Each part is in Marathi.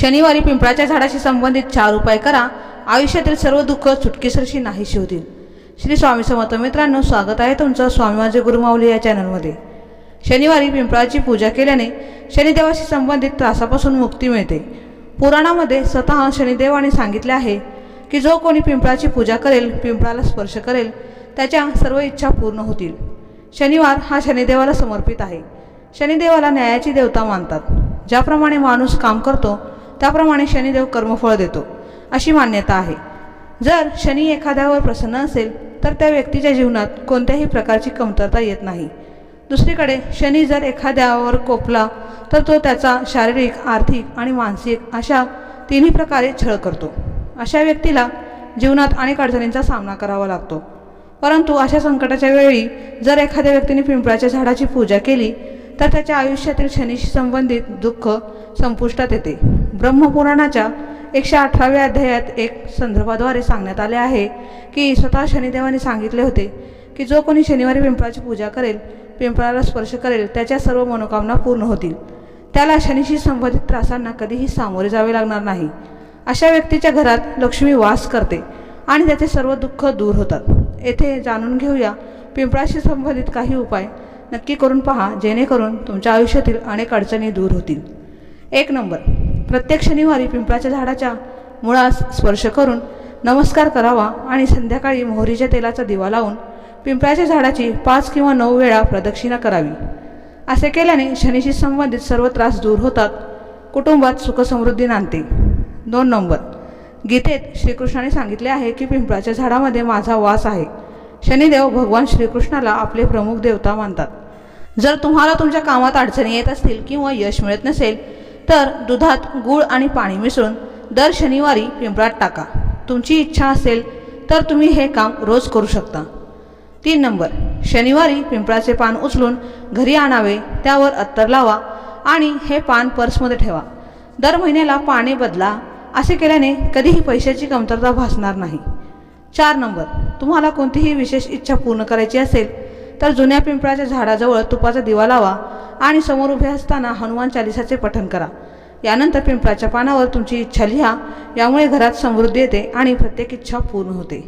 शनिवारी पिंपळाच्या झाडाशी संबंधित चार उपाय करा. आयुष्यातील सर्व दुःख चुटकीसरशी नाहीशी होतील. श्री स्वामी समर्थ मित्रांनो स्वागत आहे तुमचं स्वामी माझे गुरुमाऊली या चॅनलमध्ये. शनिवारी पिंपळाची पूजा केल्याने शनिदेवाशी संबंधित त्रासापासून मुक्ती मिळते. पुराणामध्ये स्वतः शनिदेवाने सांगितले आहे की जो कोणी पिंपळाची पूजा करेल पिंपळाला स्पर्श करेल त्याच्या सर्व इच्छा पूर्ण होतील. शनिवार हा शनिदेवाला समर्पित आहे. शनिदेवाला न्यायाची देवता मानतात. ज्याप्रमाणे माणूस काम करतो त्याप्रमाणे शनिदेव कर्मफळ देतो अशी मान्यता आहे. जर शनी एखाद्यावर प्रसन्न असेल तर त्या व्यक्तीच्या जीवनात कोणत्याही प्रकारची कमतरता येत नाही. दुसरीकडे शनी जर एखाद्यावर कोपला तर तो त्याचा शारीरिक आर्थिक आणि मानसिक अशा तिन्ही प्रकारे छळ करतो. अशा व्यक्तीला जीवनात अनेक अडचणींचा सामना करावा लागतो. परंतु अशा संकटाच्या वेळी जर एखाद्या व्यक्तीने पिंपळाच्या झाडाची पूजा केली तर त्याच्या आयुष्यातील शनीशी संबंधित दुःख संपुष्टात येते. ब्रह्मपुराणाच्या एकशे अठराव्या अध्यायात एक संदर्भाद्वारे सांगण्यात आले आहे की स्वतः शनिदेवाने सांगितले होते की जो कोणी शनिवारी पिंपळाची पूजा करेल पिंपळाला स्पर्श करेल त्याच्या सर्व मनोकामना पूर्ण होतील. त्याला शनीशी संबंधित त्रासांना कधीही सामोरे जावे लागणार नाही. अशा व्यक्तीच्या घरात लक्ष्मी वास करते आणि त्याचे सर्व दुःख दूर होतात. येथे जाणून घेऊया पिंपळाशी संबंधित काही उपाय नक्की करून पहा जेणेकरून तुमच्या आयुष्यातील अनेक अडचणी दूर होतील. एक नंबर प्रत्येक शनिवारी पिंपळाच्या झाडाच्या मुळास स्पर्श करून नमस्कार करावा आणि संध्याकाळी मोहरीच्या तेलाचा दिवा लावून पिंपळाच्या झाडाची पाच किंवा नऊ वेळा प्रदक्षिणा करावी. असे केल्याने शनीशी संबंधित सर्व त्रास दूर होतात कुटुंबात सुखसमृद्धी नांदते. दोन नंबर गीतेत श्रीकृष्णाने सांगितले आहे की पिंपळाच्या झाडामध्ये माझा वास आहे. शनिदेव भगवान श्रीकृष्णाला आपले प्रमुख देवता मानतात. जर तुम्हाला तुमच्या कामात अडचणी येत असतील किंवा यश मिळत नसेल तर दुधात गूळ आणि पाणी मिसळून दर शनिवारी पिंपळात टाका. तुमची इच्छा असेल तर तुम्ही हे काम रोज करू शकता. तीन नंबर शनिवारी पिंपळाचे पान उचलून घरी आणावे त्यावर अत्तर लावा आणि हे पान पर्समध्ये ठेवा. दर महिन्याला पाने बदला असे केल्याने कधीही पैशाची कमतरता भासणार नाही. चार नंबर. तुम्हाला कोणतीही विशेष इच्छा पूर्ण करायची असेल तर जुन्या पिंपळाच्या झाडाजवळ तुपाचा दिवा लावा आणि समोर उभे असताना हनुमान चालिसाचे पठण करा. यानंतर पिंपळाच्या पानावर तुमची इच्छा लिहा यामुळे घरात समृद्धी येते आणि प्रत्येक इच्छा पूर्ण होते.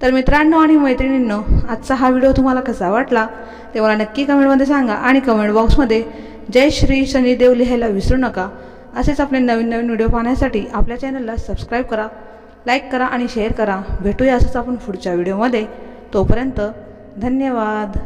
तर मित्रांनो आणि मैत्रिणींनो आजचा हा व्हिडिओ तुम्हाला कसा वाटला ते मला नक्की कमेंटमध्ये सांगा आणि कमेंट बॉक्समध्ये जय श्री शनिदेव लिहायला विसरू नका. असेच आपले नवीन नवीन व्हिडिओ पाहण्यासाठी आपल्या चॅनलला सबस्क्राईब करा. लाईक करा आणि शेअर करा. भेटूया असंच आपण पुढच्या व्हिडिओमध्ये. तोपर्यंत धन्यवाद.